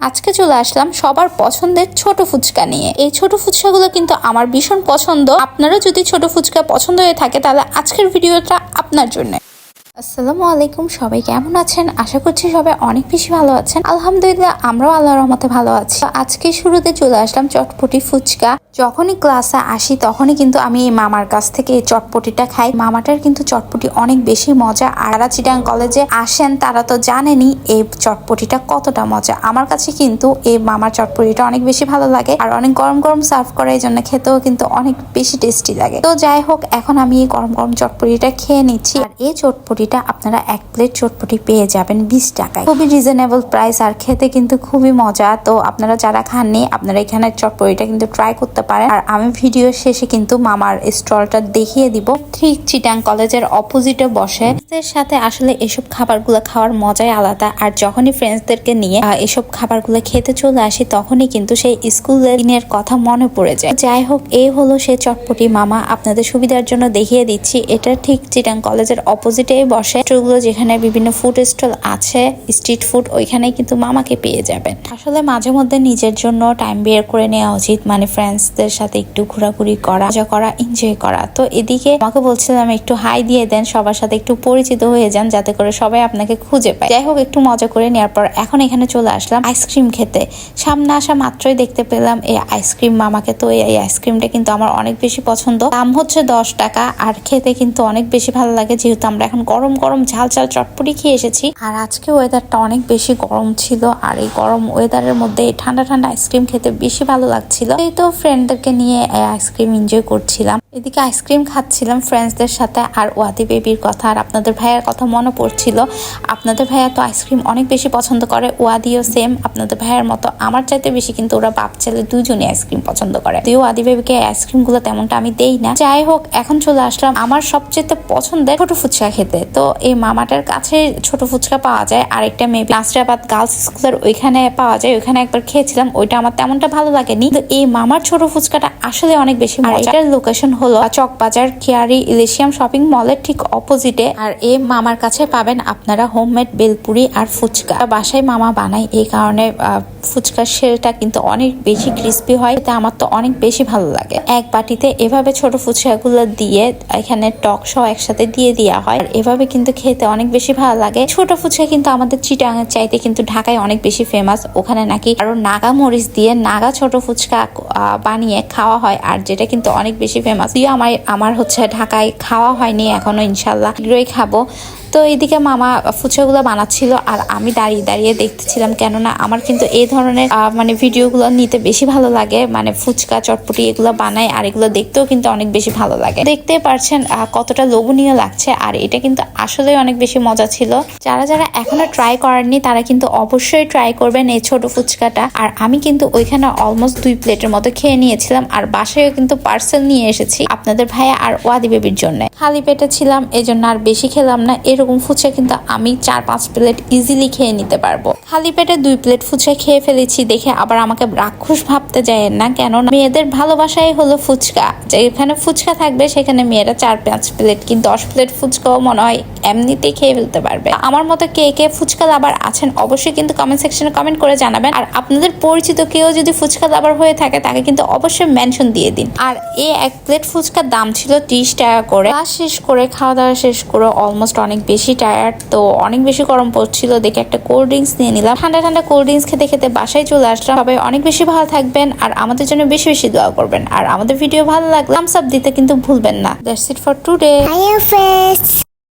আজকে চলে আসলাম সবার পছন্দের ছোট ফুচকা নিয়ে। এই ছোট ফুচকাগুলো কিন্তু আমার ভীষণ পছন্দ। আপনারা যদি ছোট ফুচকা পছন্দ হয়ে থাকে, তাহলে আজকের ভিডিওটা আপনার জন্য। আসসালামু আলাইকুম, সবাই কেমন আছেন? আশা করছি সবাই অনেক বেশি ভালো আছেন। আলহামদুলিল্লাহ, আমরাও আল্লাহর রহমতে ভালো আছি। আজকে শুরুতে চলে আসলাম চটপটি ফুচকা। যখনই ক্লাসে আসি, তখনই কিন্তু আমি এই মামার কাছ থেকে এই চটপটিটা খাই। মামাটার কিন্তু চটপটি অনেক বেশি মজা। যারা চিটাং কলেজে আসেন, তারা তো জানেনই এই চটপটিটা কতটা মজা। আমার কাছে কিন্তু এই মামার চটপটিটা অনেক বেশি ভালো লাগে আর অনেক গরম গরম সার্ভ করে, এই জন্য খেতেও কিন্তু অনেক বেশি টেস্টি লাগে। তো যাই হোক, এখন আমি এই গরম গরম চটপটিটা খেয়ে নিচ্ছি। আর এই চটপটিটা আপনারা এক প্লেট চটপটি পেয়ে যাবেন বিশ টাকায়। খুবই রিজনেবল প্রাইস আর খেতে কিন্তু খুবই মজা। তো আপনারা যারা খাননি, আপনারা এখানে চটপটিটা কিন্তু ট্রাই করতে পারেন আর আমি ভিডিও শেষে কিন্তু মামার স্টলটা দেখিয়ে দিব। ঠিক চিটাং কলেজের অপোজিটে বসে। সাথে আসলে এসব খাবারগুলো খাওয়ার মজাই আলাদা। আর যখনই ফ্রেন্ডসদেরকে নিয়ে এসব খাবারগুলো খেতে চলে আসি, তখনই কিন্তু সেই স্কুলের দিনের কথা মনে পড়ে যায়। যাই হোক এই হলো সে চটপটি মামা। আপনাদের সুবিধার জন্য দেখিয়ে দিচ্ছি। এটা ঠিক চিটাং কলেজের অপোজিটেই বসে। স্টলগুলো যেখানে বিভিন্ন ফুড স্টল আছে স্ট্রিট ফুড ওইখানেই কিন্তু মামাকে পেয়ে যাবেন। আসলে মাঝে মধ্যে নিজের জন্য টাইম বের করে নেওয়া উচিত। মানে ফ্রেন্ডসদের সাথে একটু ঘোরাঘুরি করা, মজা করা এনজয় করা। তো এদিকে আমাকে বলছিলাম একটু হাই দিয়ে দেন, সবার সাথে একটু পরিচিত হয়ে যান, যাতে করে সবাই আপনাকে খুঁজে পায়। যাই হোক, একটু মজা করে নেওয়ার পর এখন এখানে চলে আসলাম আইসক্রিম খেতে। সামনে আসা মাত্রই দেখতে পেলাম এই আইসক্রিম মামাকে। তো এই আইসক্রিমটা কিন্তু আমার অনেক বেশি পছন্দ। দাম হচ্ছে দশ টাকা আর খেতে কিন্তু অনেক বেশি ভালো লাগে, যেহেতু আমরা এখন গরম গরম ঝাল ঝাল চটপটি খেয়ে এসেছি। আর আজকে ওয়েদারটা অনেক বেশি গরম ছিল, আর এই গরম ওয়েদারের মধ্যে এই ঠান্ডা ঠান্ডা আইসক্রিম খেতে বেশি ভালো লাগছিল। এই তো ফ্রেন্ডদেরকে নিয়ে আইসক্রিম এনজয় করছিলাম। এদিকে আইসক্রিম খাচ্ছিলাম ফ্রেন্ডসদের সাথে আর ওয়াদি বেবির কথা। আর আপনাদের ভাইয়ার কথা মনে পড়ছিল। আপনাদের ভাইয়া তো আইসক্রিম অনেক বেশি পছন্দ করে, ওয়াদিও সেম আপনাদের ভাইয়ার মতো আমার চাইতে বেশি কিন্তু ওরা বাপ, ছেলে দুজনে আইসক্রিম পছন্দ করে। যদিও ওয়াদি বেবিকে আইসক্রিমগুলো তেমনটা আমি দেই না। যাই হোক, এখন চলে আসলাম আমার সবচেয়ে পছন্দের ছোট ফুচকা খেতে। তো এই মামাটার কাছে ছোট ফুচকা পাওয়া যায়, আরেকটা মেবি নাসরাবাদ গার্লস স্কুলের ওইখানে পাওয়া যায়। ওইখানে একবার খেয়েছিলাম, ওইটা আমার তেমনটা ভালো লাগেনি। তো এই মামার ছোট ফুচকাটা আসলে অনেক বেশি লোকেশন হলো চকবাজার কিয়ারি ইলেশিয়াম শপিং মলের ঠিক অপোজিটে। আর এ মামার কাছে পাবেন আপনারা হোমমেড বেলপুরি আর ফুচকা। বাসায় মামা বানায়, এই কারণে ফুচকার শেলটা কিন্তু অনেক বেশি ক্রিস্পি হয়, এতে আমার তো অনেক বেশি ভালো লাগে। এক বাটিতে এভাবে ছোট ফুচকাগুলো দিয়ে এখানে টক সহ একসাথে দিয়ে দেওয়া হয়। আর এভাবে কিন্তু খেতে অনেক বেশি ভালো লাগে। ছোট ফুচকা কিন্তু আমাদের চিটাঙের চাইতে কিন্তু ঢাকায় অনেক বেশি ফেমাস ওখানে নাকি আরও নাগা মরিচ দিয়ে নাগা ছোট ফুচকা বানিয়ে খাওয়া হয়, আর যেটা কিন্তু অনেক বেশি ফেমাস দিয়ে আমার আমার হচ্ছে ঢাকায় খাওয়া হয়নি এখনও ইনশাল্লাহ। শীঘ্রই খাব। তো এইদিকে মামা ফুচকাগুলো বানাচ্ছিল আর আমি দাঁড়িয়ে দাঁড়িয়ে দেখতেছিলাম, কেননা আমার কিন্তু এই ধরনের মানে ভিডিওগুলো নিতে বেশি ভালো লাগে। মানে ফুচকা, চটপটি এগুলো বানায় আর এগুলো দেখতেও কিন্তু অনেক বেশি ভালো লাগে। দেখতে পারছেন কতটা লোভনীয় লাগছে আর এটা কিন্তু আসলে অনেক বেশি মজা ছিল। যারা যারা এখনও ট্রাই করেননি, তারা কিন্তু অবশ্যই ট্রাই করবেন এই ছোট ফুচকাটা। আর আমি কিন্তু ওইখানে অলমোস্ট দুই প্লেটের মতো খেয়ে নিয়েছিলাম আর বাসায়ও কিন্তু পার্সেল নিয়ে এসেছি আপনাদের ভাইয়া আর ওয়াদি বেবির জন্য। খালি পেটে ছিলাম এই জন্য আর বেশি খেলাম না। এরকম ফুচকা কিন্তু আমি চার পাঁচ প্লেট ইজিলি খেয়ে নিতে পারব। খালি পেটে দুই প্লেট ফুচকা খেয়ে ফেলেছি দেখে আবার আমাকে রাক্ষস ভাবতে যায় না কেন মেয়েদের ভালোবাসাই হলো ফুচকা। যেখানে ফুচকা থাকবে সেখানে মেয়েরা চার পাঁচ প্লেট কি দশ প্লেট ফুচকাও মনে হয় এমনিতেই খেয়ে ফেলতে পারবে। আমার মতো কে কে ফুচকা লাভার আছেন অবশ্যই কিন্তু কমেন্ট সেকশনে কমেন্ট করে জানাবেন। আর আপনাদের পরিচিত কেউ যদি ফুচকা লাভার হয়ে থাকে, তাকে কিন্তু অবশ্যই মেনশন দিয়ে দিন। আর এই এক প্লেট ফুচকার দাম ছিল ত্রিশ টাকা করে। ক্লাস শেষ করে, খাওয়া দাওয়া শেষ করে অলমোস্ট অনেক বেশি টায়ার্ড তো অনেক বেশি গরম পড়ছিল। দেখে একটা কোল্ড ড্রিঙ্কস নিয়ে নিলাম। ঠান্ডা ঠান্ডা কোল্ড ড্রিঙ্কস খেতে খেতে বাসায় চলে আসলাম। সবাই অনেক বেশি ভালো থাকবেন আর আমাদের জন্য বেশি বেশি দোয়া করবেন। আর আমাদের ভিডিও ভালো লাগলে থামস আপ দিতে কিন্তু ভুলবেন না। That's it for today.